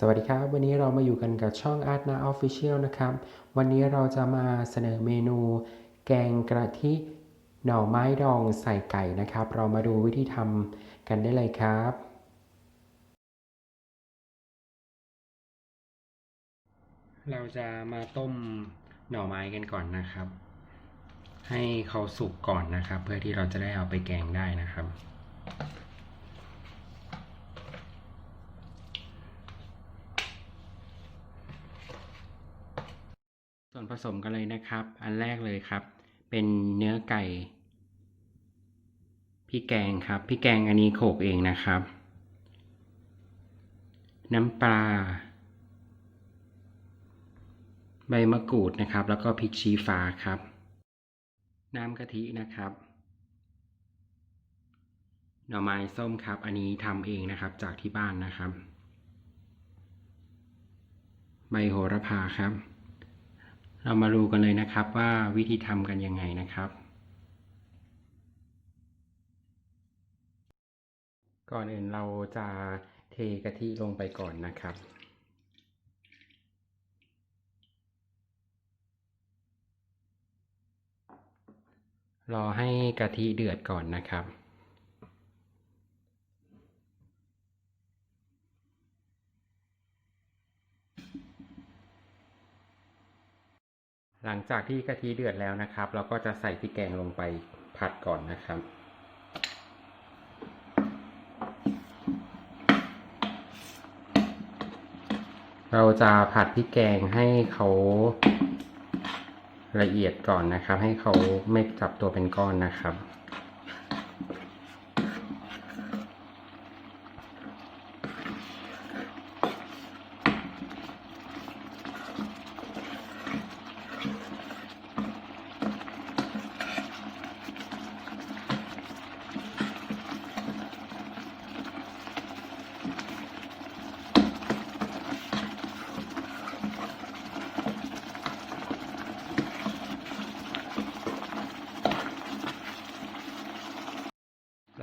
สวัสดีครับ วันนี้เรามาอยู่กันกับช่อง Art n a Official นะครับ วันนี้เราจะมาเสนอเมนู แกงกระทิหน่อไม้ดองใส่ไก่นะครับ เรามาดูวิธีทำกันได้เลยครับ เราจะมาต้มหน่อไม้กันก่อนนะครับ ให้เขาสุกก่อนนะครับ เพื่อที่เราจะได้เอาไปแกงได้นะครับ ส่วน ผสมกันเลยนะครับ อันแรกเลยครับ เป็นเนื้อไก่พริกแกงครับพริกแกงอันนี้โขกเองนะครับ น้ำปลา ใบมะกรูดนะครับ แล้วก็พริกชี้ฟ้าครับ น้ำกะทินะครับหน่อไม้ส้มครับ อันนี้ทำเองนะครับจากที่บ้านนะครับ ใบโหระพาครับ เรามาดูกันเลยนะครับว่าวิธีทำกันยังไงนะครับ ก่อนอื่นเราจะเทกะทิลงไปก่อนนะครับรอให้กะทิเดือดก่อนนะครับ หลังจากที่กะทิเดือดแล้วนะครับ เราก็จะใส่พริกแกงลงไปผัดก่อนนะครับเราจะผัดพริกแกงให้เขาละเอียดก่อนนะครับ ให้เขาไม่จับตัวเป็นก้อนนะครับ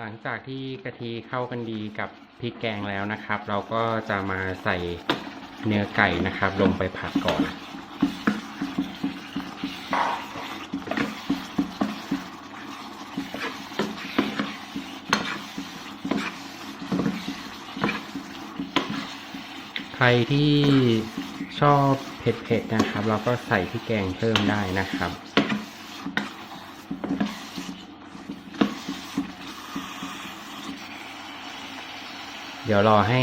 ลังจากที่กะทิเข้ากันดีกับพริกแกงแล้วนะครับ เราก็จะมาใส่เนื้อไก่นะครับ ลงไปผัดก่อน ใครที่ชอบเผ็ดๆนะครับ เราก็ใส่พริกแกงเพิ่มได้นะครับ ดี๋ยวรอให้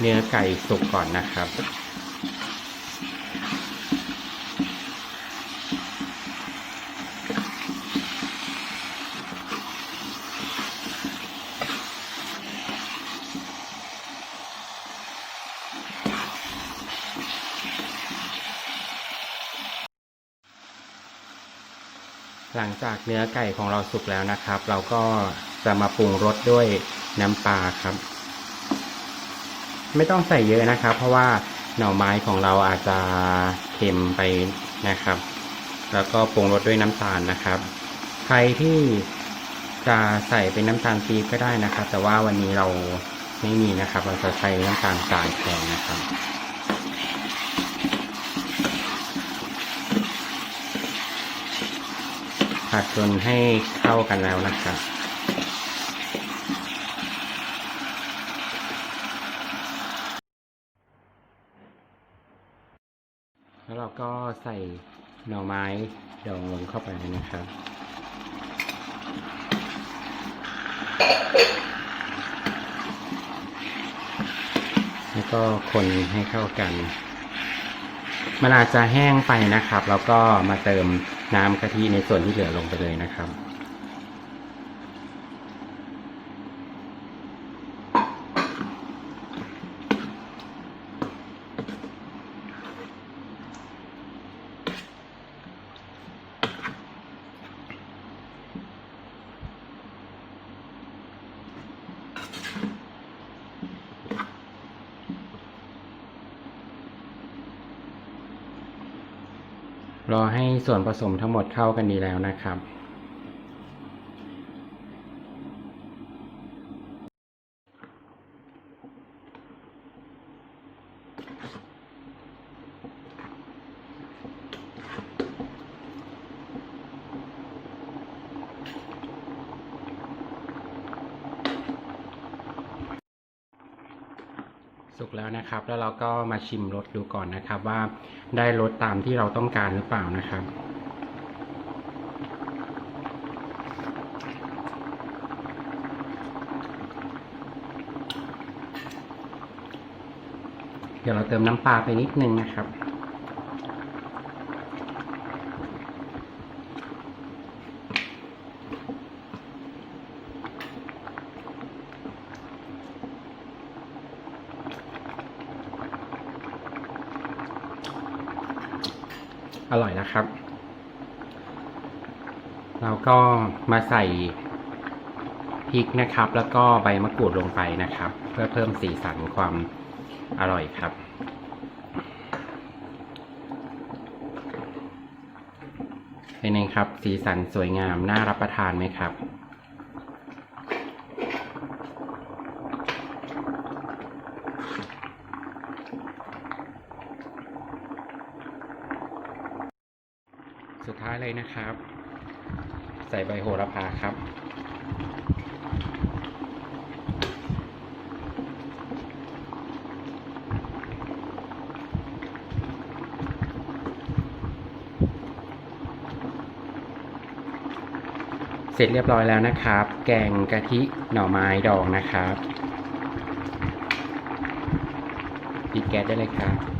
เนื้อไก่สุกก่อนนะครับ หลังจากเนื้อไก่ของเราสุกแล้วนะครับ เราก็จะมาปรุงรสด้วยน้ำปลาครับ ไม่ต้องใส่เยอะนะครับ เพราะว่าหน่อไม้ของเราอาจจะเค็มไปนะครับ แล้วก็ปรุงรสด้วยน้ำตาลนะครับ ใครที่จะใส่เป็นน้ำตาลปี๊บก็ได้นะครับ แต่ว่าวันนี้เราไม่มีนะครับ เราจะใช้น้ำตาลทรายแทนนะครับผัดจนให้เข้ากันแล้วนะครับ แล้วเราก็ใส่หน่อไม้ดองลงเข้าไปนะครับ แล้วก็คนให้เข้ากันมันอาจจะแห้งไปนะครับ แล้วก็มาเติมน้ำกะทิในส่วนที่เหลือลงไปเลยนะครับ รอให้ส่วนผสมทั้งหมดเข้ากันดีแล้วนะครับ สุกแล้วนะครับ แล้วเราก็มาชิมรสดูก่อนนะครับว่าได้รสตามที่เราต้องการหรือเปล่านะครับเดี๋ยวเราเติมน้ำปลาไปนิดนึงนะครับ อร่อยนะครับ เราก็มาใส่พริกนะครับ แล้วก็ใบมะกรูดลงไปนะครับ เพื่อเพิ่มสีสันความอร่อยครับ เป็นไงครับ สีสันสวยงาม น่ารับประทานไหมครับ สุดท้าย เลยนะครับ ใส่ใบโหระพาครับ เสร็จเรียบร้อยแล้วนะครับ แกงกะทิหน่อไม้ดองนะครับปิดแก๊สได้เลยครับ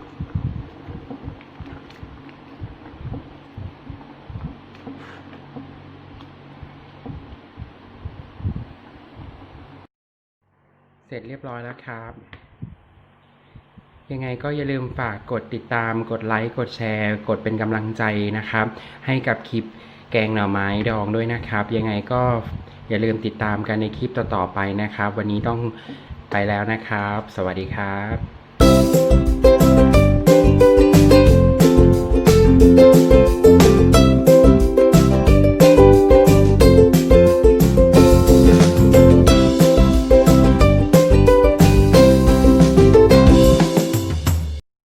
เสร็จเรียบร้อยแล้วครับ ยังไงก็อย่าลืมฝากกดติดตาม กดไลค์ กดแชร์ กดเป็นกำลังใจนะครับ ให้กับคลิปแกงหน่อไม้ดองด้วยนะครับ ยังไงก็อย่าลืมติดตามกันในคลิปต่อๆไปนะครับ วันนี้ต้องไปแล้วนะครับ สวัสดีครับ